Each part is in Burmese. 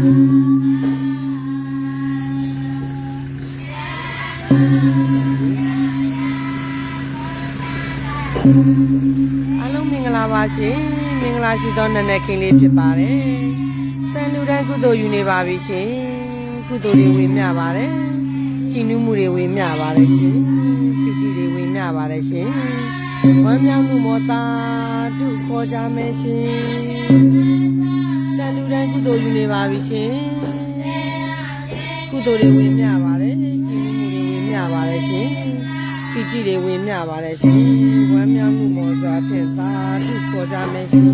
အားလုံးမင်္ဂလာပါရှင်မင်္ဂလာရှိသောနက်နက်ခင်းလေးဖြစ်ပါတယ်စံလူတိုင်းကုသိုလ်ယူနေပါပြီရှင်ကုသိုလ်တွေဝင်မြပါတယ်ကြည်နူးမှုတွေဝင်မြပါတယ်ရှင်ပီတိတွေဝင်မြပါတယ်ရှင်ဝမ်းမြောက်မှုမောတာတုခေါ်ကြမယ်ရှင် စံလူတိုင်းကုသိုလ်ယူနေပါပြီရှင်ကုသိုလ်တွေဝင်မြပါတယ်ကြည်နူးမှုတွေဝင်မြပါတယ်ရှင်ပီတိတွေဝင်မြပါတယ်ရှင်ဝမ်းမြောက်မှုမောစွာဖြင့်သာဓုခေါ်ကြမယ်ရှင်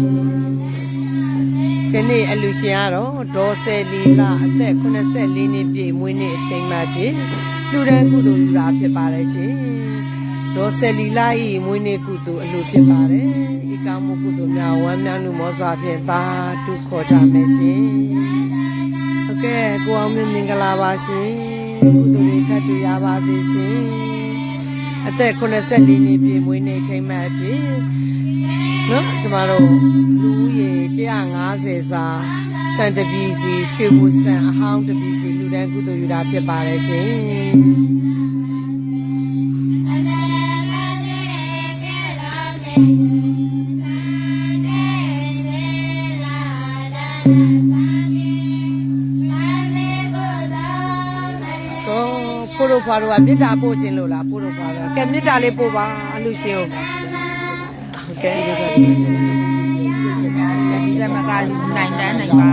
ဒီနေ့အလူရှင်ကတော့ဒေါ်ဆယ်လီလာအသက်84နှစ်ပြည့်မွေးနေ့အချိန်မှဖြစ်လူတန်းကုသိုလ်လူတာဖြစ်ပါတယ်ရှင် ဒေါ်ဆယ်လီလာဤမွေးနေ့ကုသိုလ်အလူဖြစ်ပါတယ်ဤကောင်းမှုကုသိုလ်များဝမ်းမြောက်မှုမောစွာဖြင့်သာဓုခေါ်ကြမယ်ရှင်ဟုတ်ကဲ့ကိုအောင်မင်္ဂလာပါရှင်ကုသိုလ်တွေထပ်တူရပါစေရှင်အသက်84နှစ်ပြည့်မွေးနေ့ထိမ်းမှတ်အဖြစ်နော်ကျမတို့လူဦးရေ150စာစံတပီစီရွှေဘူစံအဟောင်းတပီစီလူတန်းကုသိုလ်ယူတာဖြစ်ပါတယ်ရှင် တော့ဖိုးတို့ဖွာတို့ကမေတ္တာပို့ခြင်းလို့လားဖိုးတို့ဖွာတို့ကဲမေတ္တာလေးပို့ပါအလူရှင်ဟုတ်ကဲ့ဒီလက်မကလူနိုင်တန်းနိုင်ပါ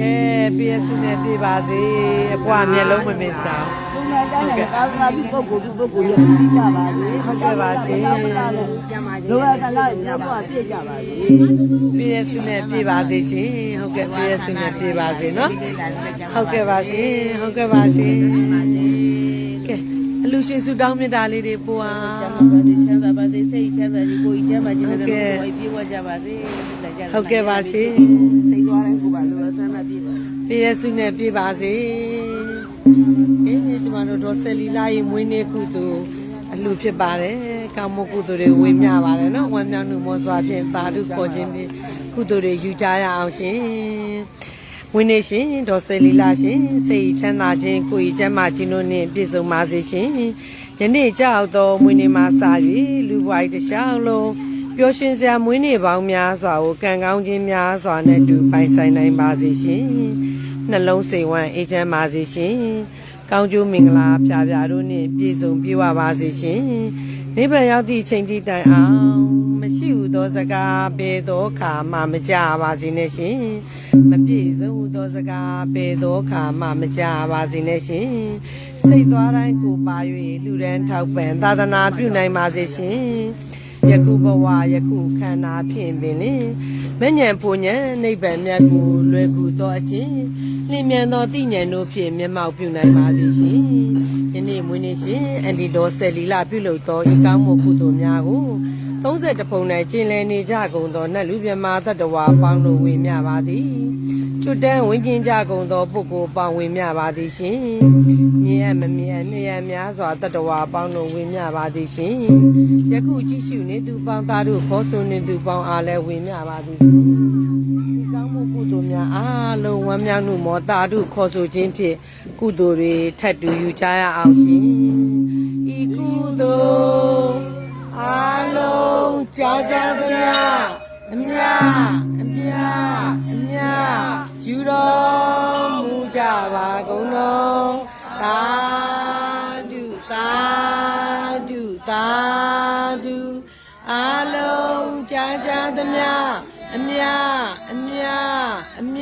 ကဲပြည့်စုံနေပြပါစေအပွားမျက်လုံးမမင်းစား လူနိုင်တန်းနိုင်ကာသနာပြုပုဂ္ဂိုလ်ပြုပုဂ္ဂိုလ်ရဲ့ပြကြပါစေဟုတ်ကဲ့ပါရှင်လောကတနာရဲ့ဘုရားပြကြပါစေပြည့်စုံနေပြပါစေရှင်ဟုတ်ကဲ့ပြည့်စုံနေပြပါစေနော်ဟုတ်ကဲ့ပါရှင်ဟုတ်ကဲ့ပါရှင်ကဲအလူရှင်စုတောင်းမြတ်တာလေးတွေပို့အားကျမ်းပါပါစေချမ်းသာပါစေစိတ်ချမ်းသာစေကိုယ်ကြီးချမ်းသာခြင်းနဲ့ကိုယ်ပြေဝကြပါစေဟုတ်ကဲ့ပါရှင်စိတ်သွားတိုင်းကိုပါလောဆန္ဒပြပါပြည့်စုံနေပြပါစေ အေးကျမတို့ဒေါ်ဆယ်လီလာရဲ့မွေးနေ့ကုသိုလ်အလှဖြစ်ပါတယ်ကာမကုသိုလ်တွေဝေမျှပါတယ်နော်ဝမ်းမြောက်မှုမောစွာဖြင့်သာဓုခေါ်ခြင်းဖြင့်ကုသိုလ်တွေယူကြရအောင်ရှင်ဝင်းနေရှင်ဒေါ်ဆယ်လီလာရှင်စိတ်ချမ်းသာခြင်းကိုယ်ဤကျမ်းမာခြင်းတို့နှင့်ပြည့်စုံပါစေရှင်ယနေ့ကြောက်သောမွေးနေ့မှာစ၍လူပွား၏တစ်လျှောက်လုံးပျော်ရွှင်စရာမွေးနေ့ပေါင်းများစွာကိုကံကောင်းခြင်းများစွာနဲ့တူပိုင်ဆိုင်နိုင်ပါစေရှင် နှလုံးစိမ်ဝမ်းအေးချမ်းပါစေရှင်ကောင်းကျိုးမင်္ဂလာဖြာဖြာတို့နှင့်ပြည့်စုံပြည့်ဝပါစေရှင်နိဗ္ဗာန်ရောက်သည့်အချိန်ထိတိုင်အောင်မရှိဟုသောစကားပေသောခါမှမကြပါစေနဲ့ရှင်မပြည့်စုံဟုသောစကားပေသောခါမှမကြပါစေနဲ့ရှင်စိတ်သွားတိုင်းကိုပါ၍လူရန်ထောက်ပံ့သာသနာပြုနိုင်ပါစေရှင် ယခုဘဝယခုခန္ဓာဖြင့်ပင်လင်မဉ္ဇဉ်ဖူဉ္ဇဉ်နိဗ္ဗာန်မြတ်ကိုလွယ်ကူသောအခြင်းလင်းမြန်သောတိဉ္ဇဉ်တို့ဖြင့်မျက်မှောက်ပြုနိုင်ပါစေရှင် ယနေ့မွေးနေ့ရှင်အန်ဒီတော်ဆယ်လီလာပြုလုပ်သောဤကောင်းမှုကုသိုလ်များကို30ပုံ၌ကျင်လည်နေကြကုန်သောနတ်လူမြမာတတ္တဝါပေါင်းတို့ဝေမျှပါသည်ကျွတ်တန်းဝင်းကျင်ကြကုန်သောပုဂ္ဂိုလ်ပေါင်းဝေမျှပါသည်ရှင်မြင်ရမမြင်နေရများစွာတတ္တဝါပေါင်းတို့ဝေမျှပါသည်ရှင်ယခုကြည့်ရှုနေသူပေါင်းသားတို့ခေါ်ဆိုနေသူပေါင်းအားလည်းဝေမျှပါသည်ရှင်ဒီကောင်းမှုကုသိုလ် များအားလုံးဝမ်းမြောက်မှုမောတာတို့ခေါ်ဆိုခြင်းဖြင့်ကုသိုလ်တွေထပ်တူယူကြရအောင်ရှင်ဤကုသိုလ်အားလုံးကြာကြာသမျှအမြအမြအမြယူတော်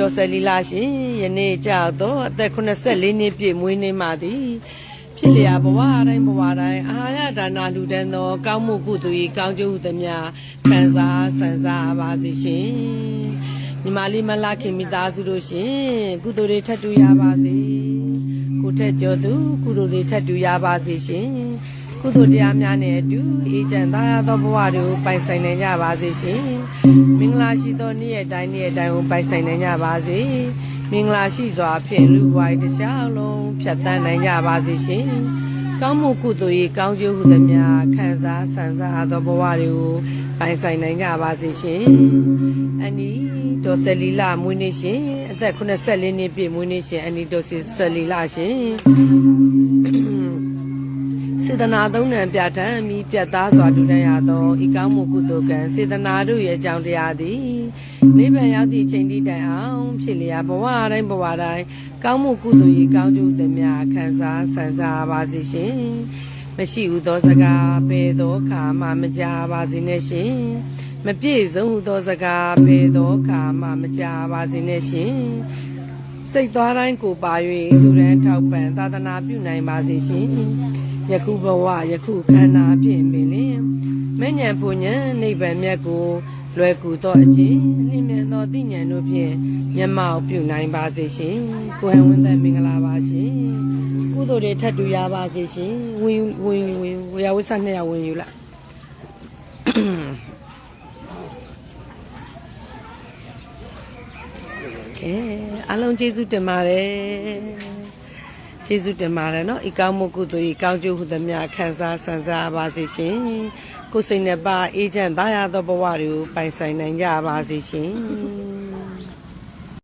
ဒီဒေါ်ဆယ်လီလာရှင်ယနေ့ကြောက်တော့အသက်84နှစ်ပြည့်မွေးနေ့မှာသည်ဖြစ်လျာဘဝတိုင်းဘဝတိုင်းအာဟာရဒါနာလူတန်းသောကောင်းမှုကုသိုလ်၏ကောင်းကျိုးဟုသမျှခံစားဆန်စားပါစေရှင်ညီမလေးမလာခင်မိသားစုတို့ရှင်ကုသိုလ်တွေထပ်တူရပါစေတဲ့ကြောသူကုသိုလ်တွေထပ်တူရပါစေရှင် ကုသိုလ်တရားများနဲ့အတူအေးချမ်းသာရသောဘဝတွေကိုပိုင်ဆိုင်နိုင်ကြပါစေရှင်မင်္ဂလာရှိသောနေ့ရက်တိုင်းနေ့ရက်တိုင်းကိုပိုင်ဆိုင်နိုင်ကြပါစေမင်္ဂလာရှိစွာဖြင့်လူဘဝတစ်ခြားလုံးဖြတ်တန်းနိုင်ကြပါစေရှင်ကောင်းမှုကုသိုလ်ရေးကောင်းကျိုးဟုသမျှခံစားဆန်စားသောဘဝတွေကိုပိုင်ဆိုင်နိုင်ကြပါစေရှင်အနီဒေါ်ဆယ်လီလာမွေးနေ့ရှင်အသက်84နှစ်ပြည့်မွေးနေ့ရှင်အနီဒေါ်ဆယ်လီလာရှင် စေတနာသုံးနံပြဋ္ဌာန်းမိပြတ်သားစွာတူတန်းရသောဤကောင်းမှုကုသိုလ်ကံစေတနာတို့ရဲ့အကြောင်းတရားသည်နိဗ္ဗာန်ရောက်သည့်ချိန်တိတိုင်အောင်ဖြစ်လျာဘဝတိုင်းဘဝတိုင်းကောင်းမှုကုသိုလ်၏ကောင်းကျိုးသည်များခံစားဆန်စားပါစေရှင်မရှိဟုသောစကားဘယ်သောအခါမှမကြားပါစေနဲ့ရှင်မပြည့်စုံဟုသောစကားဘယ်သောအခါမှမကြားပါစေနဲ့ရှင်စိတ်သွားတိုင်းကိုပါ၍လူရန်ထောက်ပံ့သာသနာပြုနိုင်ပါစေရှင် ယခုဘဝယခုခန္ဓာဖြင့်ပင်လင်မဉ္ဇဉ်ပူဉ္ဇဉ်နိဗ္ဗာန်မြတ်ကိုလွယ်ကူသောအခြင်းလင်းမြန်သောသိဉာဏ်တို့ဖြင့်မျက်မှောက်ပြုနိုင်ပါစေရှင်ကိုယ်ဟန်ဝန်သက်မင်္ဂလာပါရှင်ကုသိုလ်တွေထပ်တူရပါစေရှင်ဝင်ယူဝင်ယူဝင်ယူဝေယဝိဆနှစ်ယောက်ဝင်ယူလိုက်ကဲအားလုံးကျေးဇူးတင်ပါတယ် ကျေးဇူးတင်ပါတယ်နော်ဤကောင်းမှုကုသိုလ်ဤကောင်းကျိုးဟုသမျှခံစားဆန်စားပါစေရှင်ကိုယ်စိတ်နှပါအေးချမ်းသာရသောဘဝတွေကိုပိုင်ဆိုင်နိုင်ကြပါစေရှင်